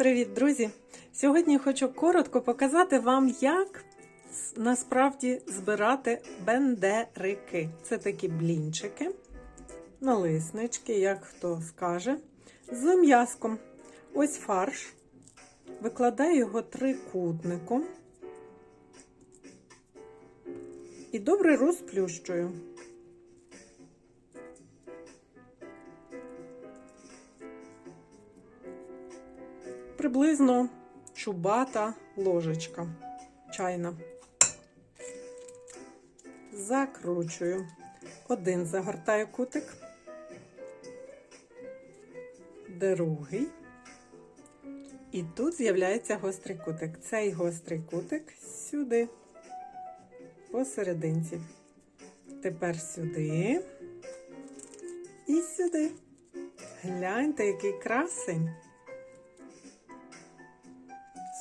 Привіт, друзі! Сьогодні хочу коротко показати вам, як насправді збирати бендерики. Це такі блінчики, налиснички, як хто скаже, з м'язком. Ось фарш. Викладаю його трикутником і добре розплющую. Приблизно чубата ложечка чайна. Закручую. Один загортаю кутик, другий. І тут з'являється гострий кутик. Цей гострий кутик сюди, посерединці. Тепер сюди і сюди. Гляньте, який красень.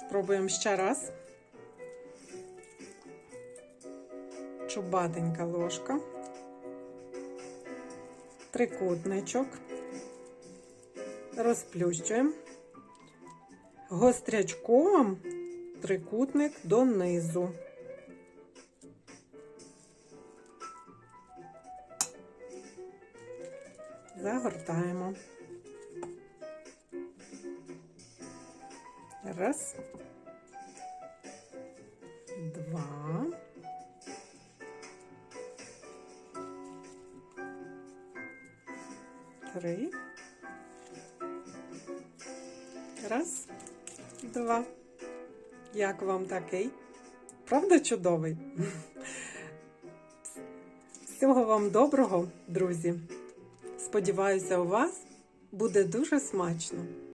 Спробуємо ще раз. Чубатенька ложка, трикутничок, розплющуємо, гострячком трикутник донизу. Загортаємо. Раз. Два. Три. Раз, два. Як вам такий? Правда чудовий? Всього вам доброго, друзі. Сподіваюся, у вас буде дуже смачно.